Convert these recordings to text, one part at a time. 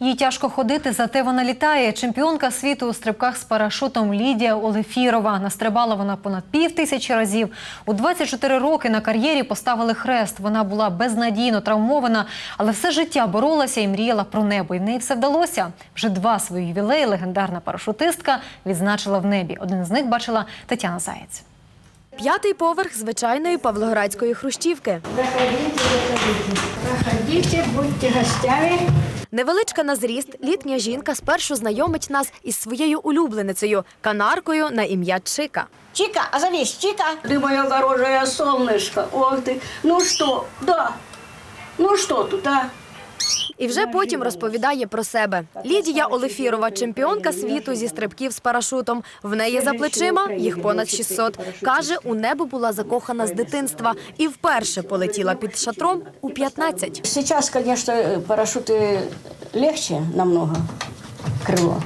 Їй тяжко ходити, зате вона літає. Чемпіонка світу у стрибках з парашутом Лідія Олефірова. Настрибала вона понад пів тисячі разів. У 24 роки на кар'єрі поставили хрест. Вона була безнадійно травмована, але все життя боролася і мріяла про небо. І в неї все вдалося. Вже два свої ювілеї легендарна парашутистка відзначила в небі. Один з них бачила Тетяна Заєць. П'ятий поверх звичайної павлоградської хрущівки. Заходите, заходите. Проходите, будьте гостями. Невеличка на зріст, літня жінка спершу знайомить нас із своєю улюбленицею – канаркою на ім'я Чика. Чика, озовись, Чика. Ты мое хорошее солнышко. Ох ты. Ну что, да. Ну что тут, а? І вже потім розповідає про себе. Лідія Олефірова – чемпіонка світу зі стрибків з парашутом. В неї за плечима їх понад 600. Каже, у небо була закохана з дитинства і вперше полетіла під шатром у 15. Сейчас, конечно, парашюты легче намного, крыло.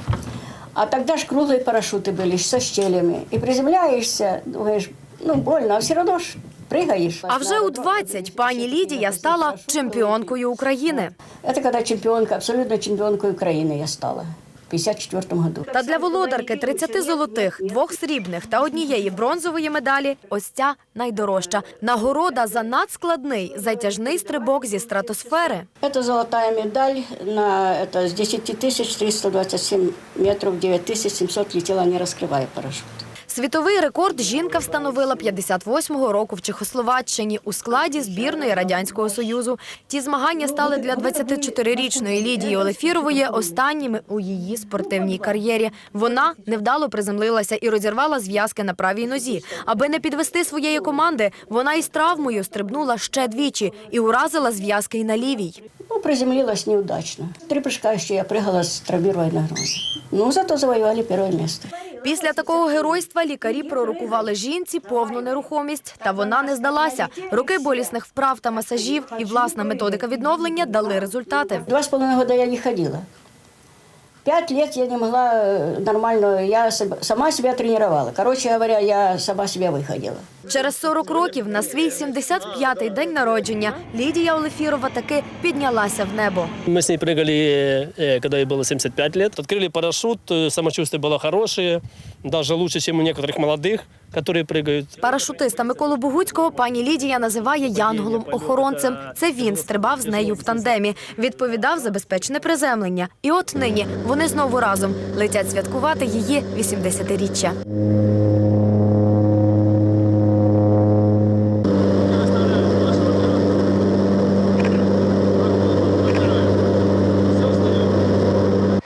А тогда ж круглые парашюты были со щелями. И приземляешься, думаешь, ну больно, а все равно ж прыгаешь. А вже у 20 пані Лідія стала чемпіонкою України. Это когда чемпионка, абсолютно чемпионкой Украины я стала. В 54 году. Та для володарки 30 золотих, двох срібних та однієї бронзової медалі ось ця найдорожча. Нагорода за надскладний затяжний стрибок зі стратосфери. Это золотая медаль на это с 10 тысяч 327 метров 9 тысяч 700 летела, не раскрывая парашют. Світовий рекорд жінка встановила 58-го року в Чехословаччині у складі збірної Радянського Союзу. Ті змагання стали для 24-річної Лідії Олефірової останніми у її спортивній кар'єрі. Вона невдало приземлилася і розірвала зв'язки на правій нозі. Аби не підвести своєї команди, вона із травмою стрибнула ще двічі і уразила зв'язки й на лівій. Ну, приземлилась неудачно. Три прыжка еще я прыгала с травмированной ногой. Ну, зато завоювали перше місце. Після такого геройства лікарі пророкували жінці повну нерухомість, та вона не здалася. Роки болісних вправ та масажів і власна методика відновлення дали результати. Два з половиною роки я не ходила. Пять лет я не могла э, нормально, я соб- сама себя тренировала. Короче говоря, я сама себя выходила. Через 40 років на свій 75-й день народження Лідія Олефірова таки піднялася в небо. Мы с ней прыгали, э, когда ей было 75 лет. Открыли парашют, э, самочувствие было хорошее, даже лучше, чем у некоторых молодых, которые прыгают. Парашутиста Миколу Богуцького пані Лідія називає янголом-охоронцем. Це він стрибав з нею в тандемі, відповідав за безпечне приземлення. І от нині вони знову разом летять святкувати її 80-річчя.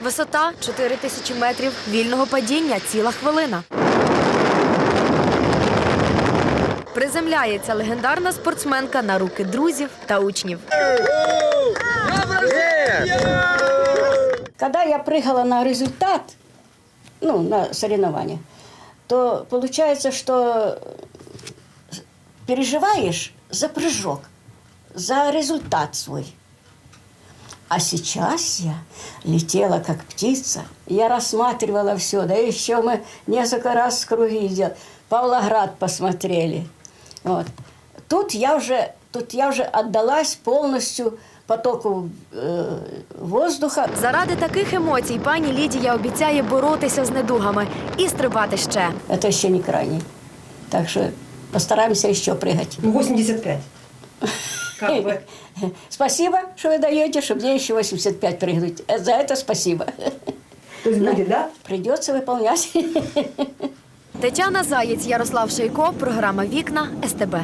Висота 4 тисячі метрів, вільного падіння ціла хвилина. Приземляється легендарна спортсменка на руки друзів та учнів. Когда я прыгала на результат, ну, на соревнования, то получается, что переживаешь за прыжок, за результат свой. А сейчас я летела как птица. Я рассматривала все, да еще мы несколько раз круги делали. Павлоград посмотрели. Вот. Тут я уже, тут я уже отдалась полностью потоку э, воздуха. Заради таких емоцій пані Лідія обіцяє боротися з недугами і стрибати ще. Это еще не крайний. Так что постараемся еще прыгать. Ну, 85. Как бы. Спасибо, что вы даете, чтобы мне еще 85 прыгнуть. Э, За это спасибо. То есть будет, да? Придется выполнять. Тетяна Заєць, Ярослав Шейко, програма Вікна СТБ.